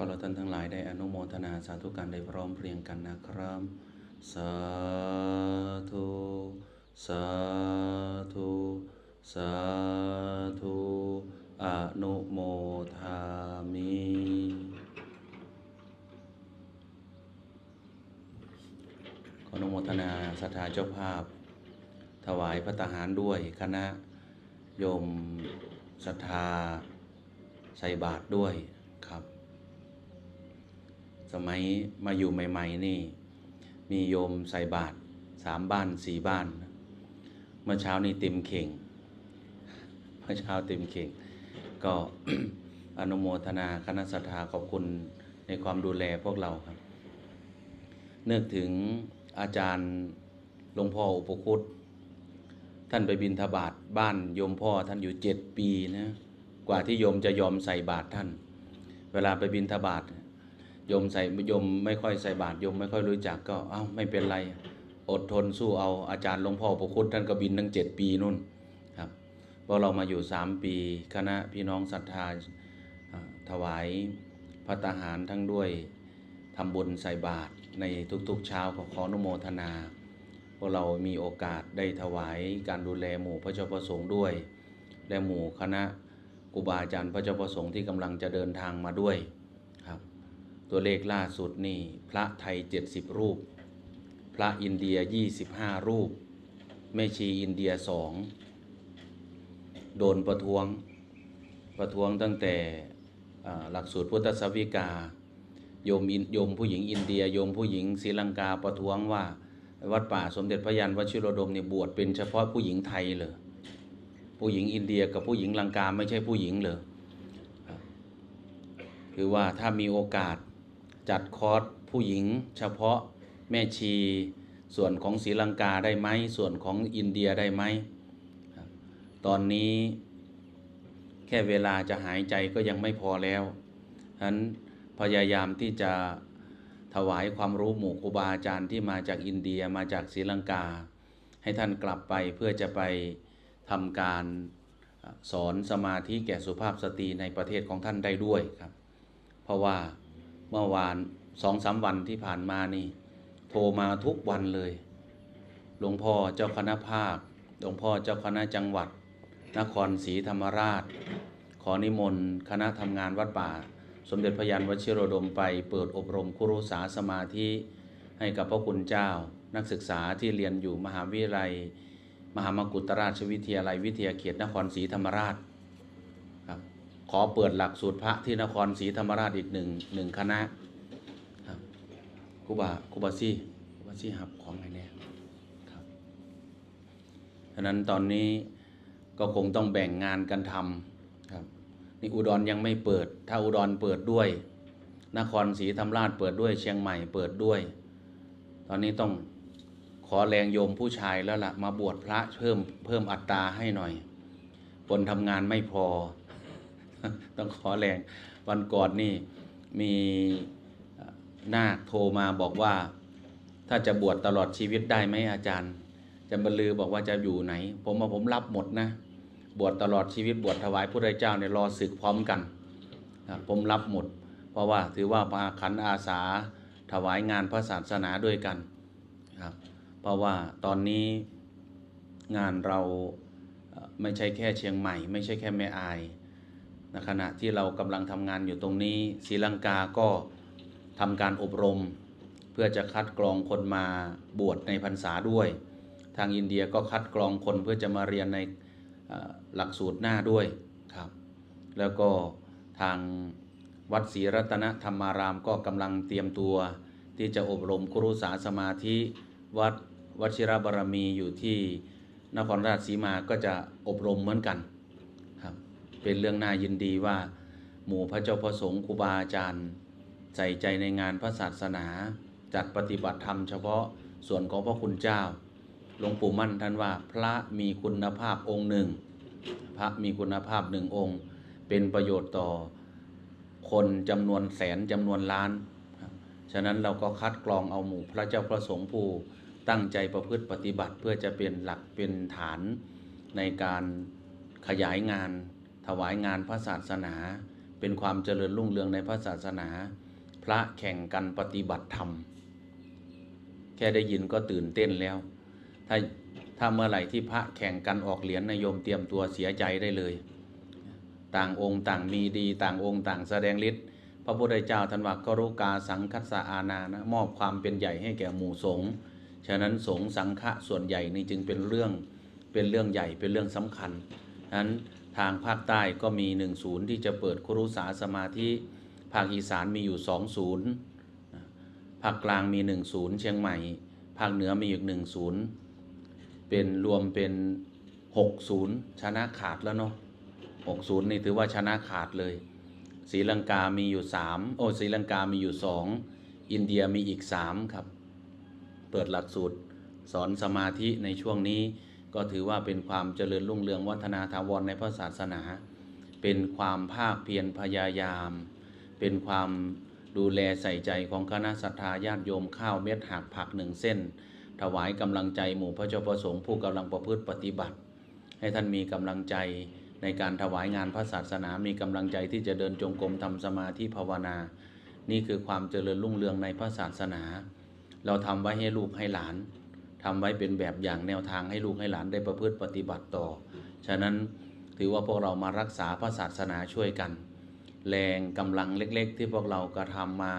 อเราท่านทั้งหลายได้อนุโมทนาสาธุการได้พร้อมเพรียงกันนะครับ สาธุ สาธุ สาธุ อนุโมทามิขออนุโมทนาศรัทธาเจ้าภาพ ถวายพระตาหารด้วยคณะโยมศรัทธาใส่บาตรด้วยครับ สมัยมาอยู่ใหม่ ๆ นี่ มีโยมใส่บาตรสามบ้านสี่บ้าน เมื่อเช้านี่เต็มเข่ง เมื่อเช้าเต็มเข่ง ก็อนุโมทนาคณะศรัทธาขอบคุณในความดูแลพวกเราครับ เนึกถึงอาจารย์หลวงพ่ออุปคุตท่านไปบินทบาทบ้านโยมพ่อท่านอยู่เจ็ดปีนะ กว่าที่โยมจะยอมใส่บาตรท่าน เวลาไปบินทบาท โยมใส่โยมไม่ค่อยใส่บาตรโยมไม่ค่อยรู้จักก็เอ้าไม่เป็นไร อดทนสู้เอาอาจารย์หลวงพ่อประคุตท่านก็บินตั้งเจ็ดปีนู่นครับพอเรามาอยู่สามปีคณะพี่น้องศรัทธาถวายพระตาหารทั้งด้วยทำบุญใส่บาตรในทุกๆเช้าขออนุโมทนาพวกเรามีโอกาสได้ถวายการดูแลหมู่พระเจ้าประสงค์ด้วย และหมู่คณะครูบาอาจารย์พระเจ้าประสงค์ที่กำลังจะเดินทางมาด้วย ตัวเลขล่าสุดนี่พระไทย 70 รูป พระอินเดีย 25 รูป แม่ชีอินเดียสองโดนประท้วงประท้วงตั้งแต่หลักสูตรพุทธสวิกาโยมโยมผู้หญิงอินเดียโยมผู้หญิงศรีลังกาประท้วงว่า วัดป่าสมเด็จพระยานวชิโรดมเนี่ยบวชเป็นเฉพาะผู้หญิงไทยเลยผู้หญิงอินเดียกับผู้หญิงลังกาไม่ใช่ผู้หญิงเลยคือว่าถ้ามีโอกาส จัดคอร์สผู้หญิง เฉพาะแม่ชี ส่วนของศรีลังกาได้ไหมส่วนของอินเดียได้ไหมตอนนี้แค่เวลาจะหายใจก็ยังไม่พอแล้วฉะนั้นพยายามที่จะถวายความรู้หมู่ครูบาอาจารย์ที่มาจากอินเดียมาจากศรีลังกา ให้ท่านกลับไปเพื่อจะไปทำการสอนสมาธิแก่สุภาพสตรีในประเทศของท่านได้ด้วยครับ เพราะว่า เมื่อวานสองสามวันที่ผ่านมานี่ โทรมาทุกวันเลย หลวงพ่อเจ้าคณะภาค หลวงพ่อเจ้าคณะจังหวัด นครศรีธรรมราช ขอนิมนต์คณะทำงานวัดป่า สมเด็จพระยานวชิโรดมไปเปิดอบรมคุรุษาสมาธิ ให้กับพระคุณเจ้า นักศึกษาที่เรียนอยู่มหาวิทยาลัย มหามกุฏราชวิทยาลัยวิทยาเขตนครศรีธรรมราช ขอเปิดหลักสูตรพระที่นครศรีธรรมราชอีกหนึ่งหนึ่งคณะครับครูบาครูบาซี่ครูบาซี่หับของไงเนี่ยครับฉะนั้นตอนนี้ก็คงต้องแบ่งงานกันทำครับนี่อุดรยังไม่เปิด ถ้าอุดรเปิดด้วย นครศรีธรรมราชเปิดด้วยเชียงใหม่เปิดด้วย ตอนนี้ต้องขอแรงโยมผู้ชายแล้วล่ะมาบวชพระเพิ่มเพิ่มอัตราให้หน่อยคนทำงานไม่พอ ต้องขอแรงวันก่อนนี่มีนาคโทรมาบอกว่า ถ้าจะบวชตลอดชีวิตได้ไหมอาจารย์จารย์บรรลือบอกว่าจะอยู่ไหน ผมว่าผมรับหมดนะ บวชตลอดชีวิตบวชถวายพระเจ้าเนี่ยรอศึกพร้อมกัน ผมรับหมด เพราะว่าถือว่ามาขันอาสาถวายงานพระศาสนาด้วยกันครับเพราะว่าตอนนี้งานเราไม่ใช่แค่เชียงใหม่ ไม่ใช่แค่แม่อาย ในขณะที่เรากำลังทำงานอยู่ตรงนี้ศรีลังกาก็ทำการอบรม เพื่อจะคัดกรองคนมาบวชในพรรษาด้วย ทางอินเดียก็คัดกรองคนเพื่อจะมาเรียนในหลักสูตรหน้าด้วยครับ แล้วก็ทางวัดศรีรัตนธรรมารามก็กำลังเตรียมตัวที่จะอบรมครุสาสมาธิวัดวชิรบารมีอยู่ที่นครราชสีมาก็จะอบรมเหมือนกัน เป็นเรื่องน่ายินดีว่า หมู่พระเจ้าพระสงฆ์ครูบาอาจารย์ ใส่ใจในงานพระศาสนา จัดปฏิบัติธรรมเฉพาะส่วนของพระคุณเจ้าหลวงปู่มั่นท่านว่าพระมีคุณภาพองค์หนึ่ง พระมีคุณภาพหนึ่งองค์ เป็นประโยชน์ต่อคนจำนวนแสนจำนวนล้าน ฉะนั้นเราก็คัดกรองเอาหมู่พระเจ้าพระสงฆ์ผู้ตั้งใจประพฤติปฏิบัติเพื่อจะเป็นหลักเป็นฐานในการขยายงาน ถวายงานพระศาสนา เป็นความเจริญรุ่งเรืองในพระศาสนา พระแข่งกันปฏิบัติธรรม แค่ได้ยินก็ตื่นเต้นแล้ว ถ้าถ้าเมื่อไหร่ที่พระแข่งกันออกเหรียญนายมเตรียมตัวเสียใจได้เลย ต่างองค์ต่างมีดี ต่างองค์ต่างแสดงฤทธิ์พระพุทธเจ้าท่านว่ากรุกาสังคัสสะอานานะมอบความเป็นใหญ่ให้แก่หมู่สงฆ์ฉะนั้นสงฆ์สังฆะส่วนใหญ่นี่จึงเป็นเรื่องเป็นเรื่องใหญ่เป็นเรื่องสำคัญฉะนั้น ทางภาคใต้ก็มีหนึ่งศูนย์ที่จะเปิดครุสาสมาธิ ภาคอีสานมีอยู่สองศูนย์ ภาคกลางมีหนึ่งศูนย์เชียงใหม่ ภาคเหนือมีอีกหนึ่งศูนย์เป็นรวมเป็นหกศูนย์ชนะขาดแล้วเนาะหกศูนย์นี่ถือว่าชนะขาดเลยศรีลังกามีอยู่สามโอ้ศรีลังกามีอยู่สองอินเดียมีอีกสามครับ เปิดหลักสูตรสอนสมาธิในช่วงนี้ ก็ถือว่าเป็นความเจริญรุ่งเรืองวัฒนาถาวรในพระศาสนา เป็นความภาคเพียรพยายาม เป็นความดูแลใส่ใจของคณะศรัทธาญาติโยมข้าวเม็ดหักผักหนึ่งเส้น ถวายกำลังใจหมู่พระเจ้าประสงค์ผู้กำลังประพฤติปฏิบัติ ให้ท่านมีกำลังใจในการถวายงานพระศาสนา มีกำลังใจที่จะเดินจงกรมทำสมาธิภาวนา นี่คือความเจริญรุ่งเรืองในพระศาสนา เราทำไว้ให้ลูกให้หลาน ทำไว้เป็นแบบอย่างแนวทางให้ลูกให้หลานได้ประพฤติปฏิบัติต่อ ฉะนั้นถือว่าพวกเรามารักษาพระศาสนาช่วยกัน แรงกำลังเล็กๆ ที่พวกเรากระทำมา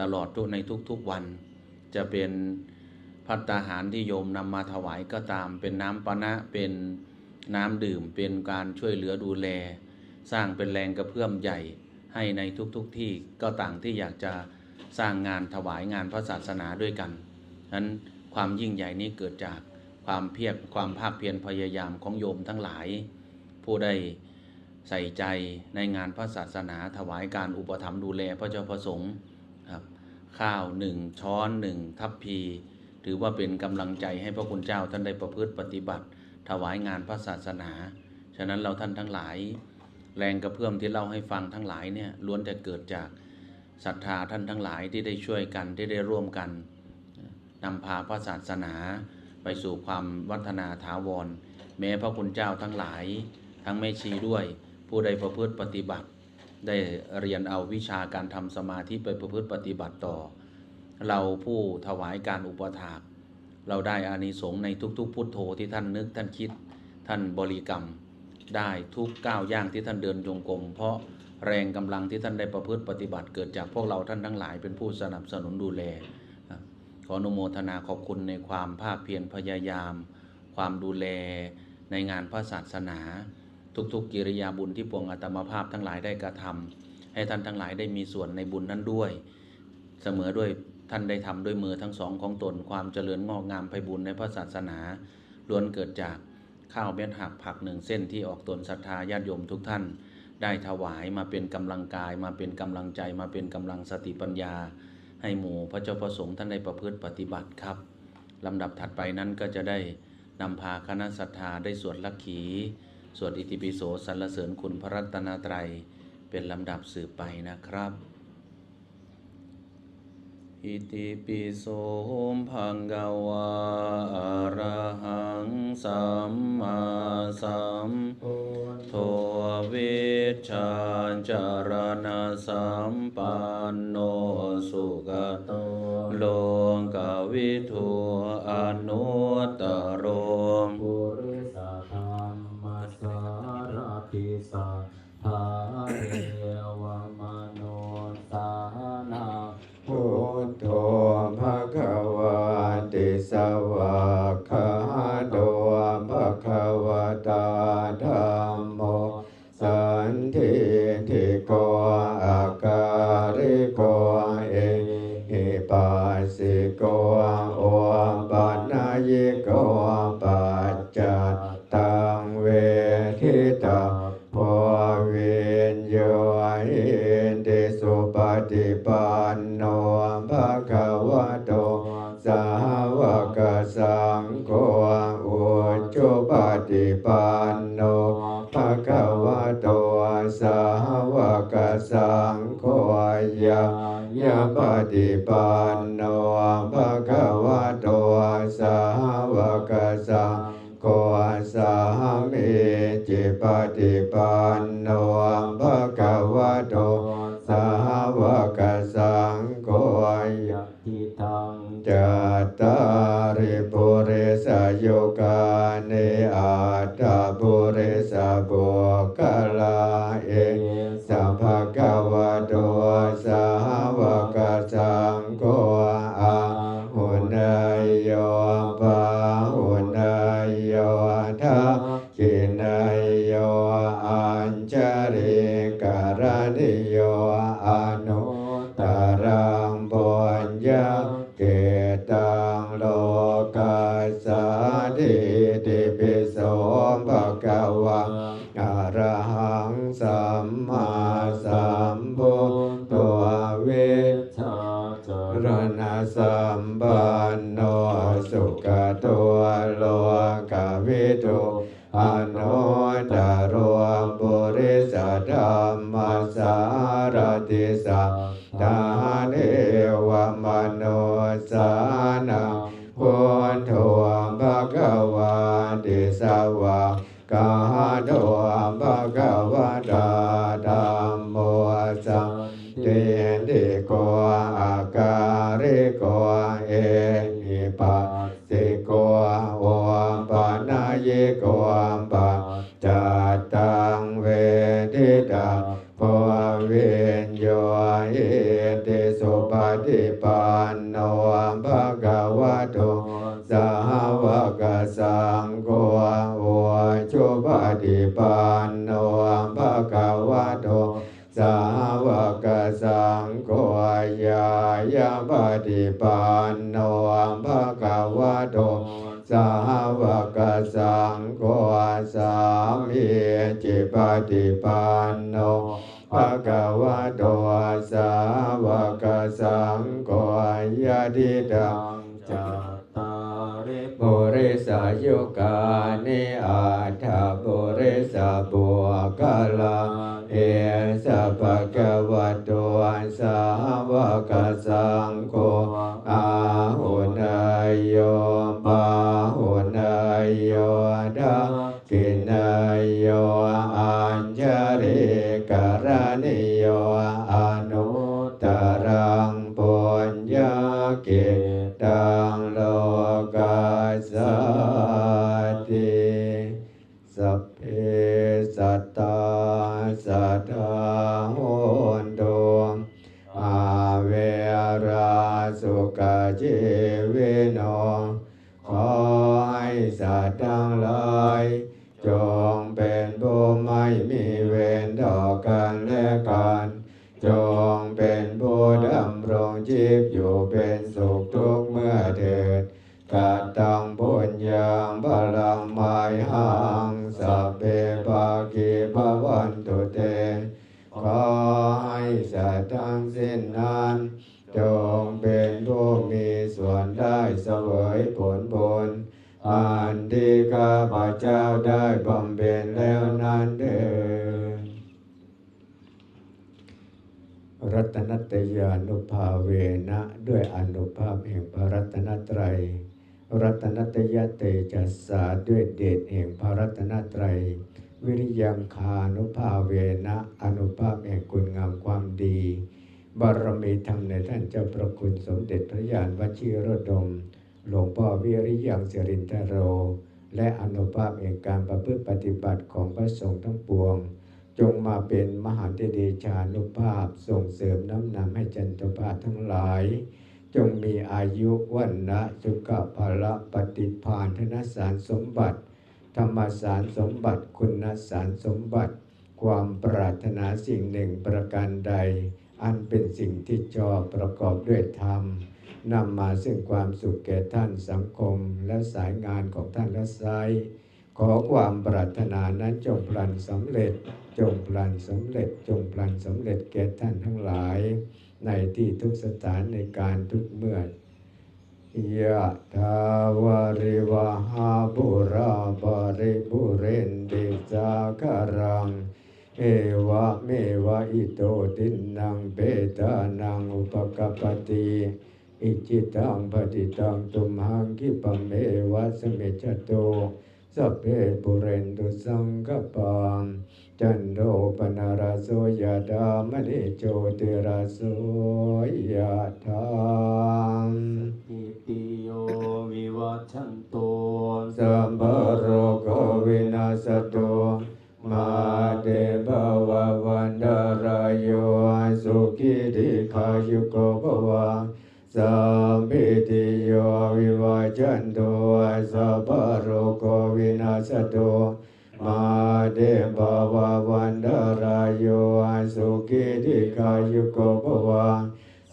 ตลอดทุกในทุกๆวัน จะเป็นพัตตาหารที่โยมนำมาถวายก็ตาม เป็นน้ำปนะเป็นน้ำดื่ม เป็นการช่วยเหลือดูแล สร้างเป็นแรงกระเพื่อมใหญ่ให้ในทุกๆทที่ก็ต่างที่อยากจะสร้างงานถวายงานพระศาสนาด้วยกันฉะนั้น ความยิ่งใหญ่นี้เกิดจากความเพียรความภาคเพียรพยายามของโยมทั้งหลาย ผู้ได้ใส่ใจในงานพระศาสนาถวายการอุปถัมภ์ดูแลพระเจ้าประสงค์ครับข้าวหนึ่งช้อนหนึ่งทัพพี ถือว่าเป็นกำลังใจให้พระคุณเจ้าท่านได้ประพฤติปฏิบัติ ถวายงานพระศาสนา ฉะนั้นเราท่านทั้งหลาย แรงกระเพื่อมที่เล่าให้ฟังทั้งหลายเนี่ยล้วนแต่เกิดจากศรัทธาท่านทั้งหลายที่ได้ช่วยกันที่ได้ร่วมกัน นำพาพระศาสนาไปสู่ความวัฒนาถาวร แม้พระคุณเจ้าทั้งหลาย ทั้งแม่ชีด้วย ผู้ใดประพฤติปฏิบัติ ได้เรียนเอาวิชาการทำสมาธิไปประพฤติปฏิบัติต่อ เราผู้ถวายการอุปถาก เราได้อานิสงส์ในทุกๆ พุทโธที่ท่านนึกท่านคิด ท่านบริกรรม ได้ทุกก้าวย่างที่ท่านเดินจงกรมเพราะแรงกำลังที่ท่านได้ประพฤติปฏิบัติเกิดจากพวกเราท่านทั้งหลายเป็นผู้สนับสนุนดูแล ออนุโมทนาขอบคุณในความภาคเพียรพยายาม ความดูแลในงานพระศาสนา ทุกๆกิริยาบุญที่ปวงอาตมาภาพทั้งหลายได้กระทำให้ท่านทั้งหลายได้มีส่วนในบุญนั้นด้วย เสมอด้วยท่านได้ทำด้วยมือทั้งสองของตนความเจริญงอกงามไพบุญในพระศาสนาล้วนเกิดจากข้าวเม็ดหักผักหนึ่งเส้นที่ออกตนศรัทธาญาติโยมทุกท่าน ได้ถวายมาเป็นกำลังกายมาเป็นกำลังใจมาเป็นกำลังสติปัญญา ให้หมู่พระเจ้าประสงค์ท่านได้ประพฤติปฏิบัติครับลำดับถัดไปนั้นก็จะได้นำพาคณะศรัทธาได้สวดลักขี สวดอิติปิโสสรรเสริญคุณพระรัตนตรัย เป็นลำดับสืบไปนะครับ อิติปิโสมภังกวาอะระหังสัมมาสัมพุทโธวิชาจารณะสัมปันโนสุขโตโลกวิทูอนุตตโรปุริสธรรมสารพิสัทธาเท ภะคะวะติสวา จุปฏิปั รณสัมปันโนสุขตัวโลกวิทุ งโฆสามีจิปฏิปันโนภะคะวะโตสาวกสังโฆยะดิดังจัตตาริบุริสายุกานิอาถาบุริสาบัวกาลาเอสะภะคะวะโตสาวกสังโฆ การณิำ รัตนัตยานุภาเวนะ ด้วยอนุภาพแห่งพระรัตนตรัย รัตนัตยเตจัสสาด้วยเดชแห่งพระรัตนตรัย วิริยังคานุภาเวนะ อนุภาพแห่งคุณงามความดี บารมีธรรมในท่านเจ้าประคุณสมเด็จพระยานวชิรดม หลวงพ่อวิริยังสิรินทโร และอนุภาพแห่งการประพฤติปฏิบัติของพระสงฆ์ทั้งปวง จงมาเป็นมหาเดชานุภาพส่งเสริมน้ำนำให้จันทภาพทั้งหลาย จงมีอายุวันนะสุขภาละปฏิภาณธนสารสมบัติ ธรรมสารสมบัติคุณสารสมบัติ ความปรารถนาสิ่งหนึ่งประการใด อันเป็นสิ่งที่ชอบประกอบด้วยธรรมนำมาซึ่งความสุขแก่ท่านสังคมและสายงานของท่านและไซขอความปรารถนานั้นจงพลันสำเร็จ จงพลันสำเร็จ จงพลันสำเร็จแก่ท่านทั้งหลาย ในที่ทุกสถานในการทุกเมื่อยะทาวาริวหาบุราบริบุเรนดิสาคารัง เอวะเมวะอิโตตินังเปตานังอุปกปปติอิจิตังปฏิตังตุมหังคิปเมวะสเมจโตสเพปุเรนตุสังกปัง จันโดปนาราโสยะดามณิโจติราโสยะธามอิติโยวิวัชชันโตสัมภโรโควินาสตุมาเตภวะวันดารายโยสุสุขีติขายุโกภวะสัมพิติโยวิวัจจันตุสัพพะโรโควินาศตุ มาเดบาวาวันดารายโยสุขีติขายุโกภวะ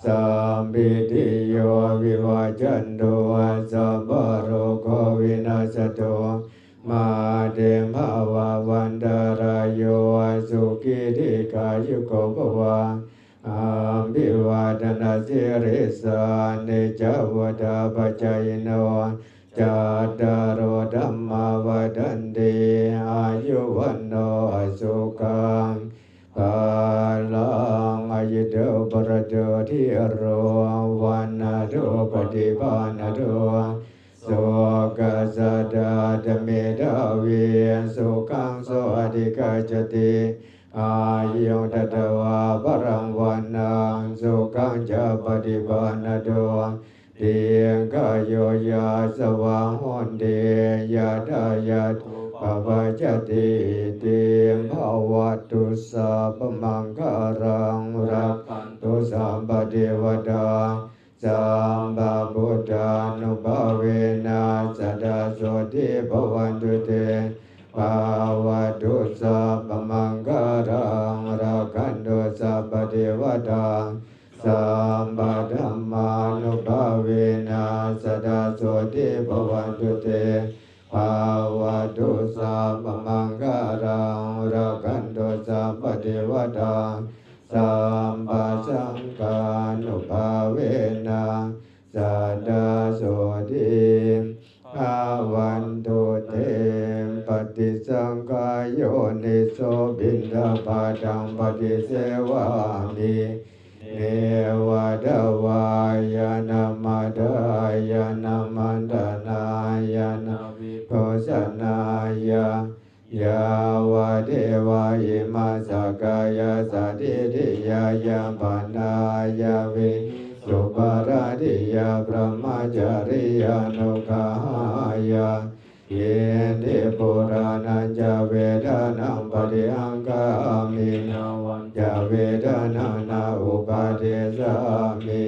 สัมพิติโยวิวัจันตุสัพพะโรโควินาศตุมาเดมาวาวันดารายโยสุขิธิกายุโกภวะอาภิวาดนาสิริสานิจวดาปัจายโนจัตตา ติภาวัตุสัพพมังคารังรักตุสัมปเทวดาสัมบาบุตานุภาเวนะสัดาโสติภวันตุเตภาวตุสัพพมังคารังรักันตุสัพพเทวดาสั สัมปะสังกานุภาเวนะสัตตาโสติภาวันตุเตมปฏิสังกายโยนิโสบินดาปาตังปฏิเสวามิ ยาพระมาจาริยานุขายาเยเนปุรานันจาเวดานังปฏิอังกามินาวันจาเวดานานาอุปาเทสามิ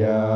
ยาดา